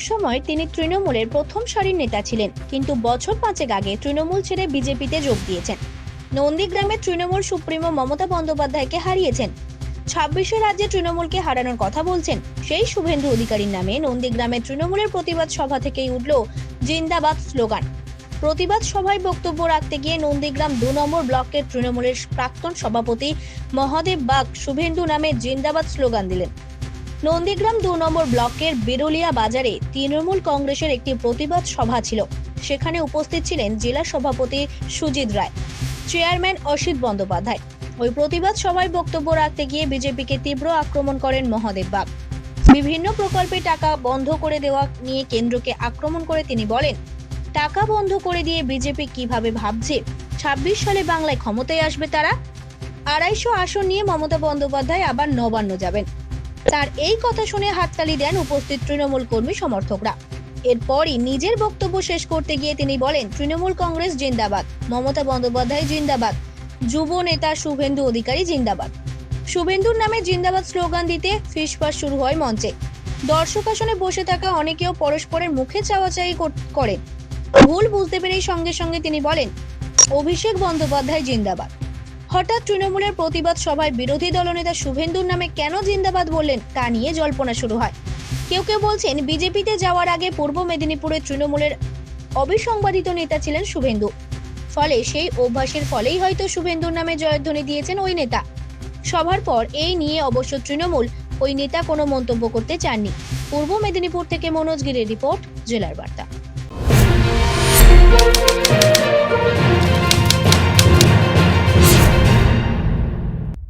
একসময় তিনি তৃণমূলের প্রথম সারির নেতা ছিলেন, কিন্তু বছর পাঁচেক আগে তৃণমূল ছেড়ে বিজেপিতে যোগ দিয়েছেন। নন্দীগ্রামের তৃণমূল সুপ্রিমো মমতা বন্দ্যোপাধ্যায়কে হারিয়েছেন। ছাব্বিশে রাজ্যে তৃণমূলকে হারানোর কথা বলছেন, সেই শুভেন্দু অধিকারীর নামে নন্দীগ্রামের তৃণমূলের প্রতিবাদ সভা থেকেই উঠল জিন্দাবাদ স্লোগান। প্রতিবাদ সভায় বক্তব্য রাখতে গিয়ে নন্দীগ্রাম দু নম্বর ব্লকের তৃণমূলের প্রাক্তন সভাপতি মহাদেব বাগ শুভেন্দু নামে জিন্দাবাদ স্লোগান দিলেন। নন্দীগ্রাম দু নম্বর ব্লকের বিরুলিয়া বাজারে তৃণমূল কংগ্রেসের একটি প্রতিবাদ সভা ছিল। সেখানে উপস্থিত ছিলেন জেলা সভাপতি সুজিত রায়, চেয়ারম্যান অসিত বন্দ্যোপাধ্যায়। ওই প্রতিবাদ সভায় বক্তব্য রাখতে গিয়ে বিজেপিকে তীব্র আক্রমণ করেন মহাদেব বাগ। বিভিন্ন প্রকল্পে টাকা বন্ধ করে দেওয়া নিয়ে কেন্দ্রকে আক্রমণ করে তিনি বলেন, টাকা বন্ধ করে দিয়ে বিজেপি কীভাবে ভাবছে? ছাব্বিশ সালে বাংলায় ক্ষমতায় আসবে তারা? আড়াইশো আসন নিয়ে মমতা বন্দ্যোপাধ্যায় আবার নবান্ন যাবেন। তার এই কথা শুনে হাততালি দেন উপস্থিত তৃণমূল কর্মী সমর্থকরা। এরপরই নিজের বক্তব্য শেষ করতে গিয়ে তিনি বলেন, তৃণমূল কংগ্রেস জিন্দাবাদ, মমতা বন্দ্যোপাধ্যায় জিন্দাবাদ, যুব নেতা শুভেন্দু অধিকারী জিন্দাবাদ। শুভেন্দুর নামে জিন্দাবাদ স্লোগান দিতে ফিসফাস শুরু হয় মঞ্চে। দর্শক আসনে বসে থাকা অনেকেও পরস্পরের মুখে চাওয়াচাই করেন। ভুল বুঝতে পেরেই সঙ্গে সঙ্গে তিনি বলেন, অভিষেক বন্দ্যোপাধ্যায় জিন্দাবাদ। হঠাৎ তৃণমূলের প্রতিবাদ সভায় বিরোধী দলনেতা শুভেন্দুর নামে কেন জিন্দাবাদ বললেন তা নিয়ে জল্পনা শুরু হয়। কেউ কেউ বলছেন বিজেপিতে যাওয়ার আগে পূর্ব মেদিনীপুরের তৃণমূলের অবিসংবাদিত নেতা ছিলেন শুভেন্দু। ফলে সেই অভ্যাসের ফলেই হয়তো শুভেন্দুর নামে জয়ধ্বনি দিয়েছেন ওই নেতা। সভার পর এই নিয়ে অবশ্য তৃণমূল ওই নেতা কোনো মন্তব্য করতে চাননি। পূর্ব মেদিনীপুর থেকে মনোজ গিরের রিপোর্ট, জেলার বার্তা।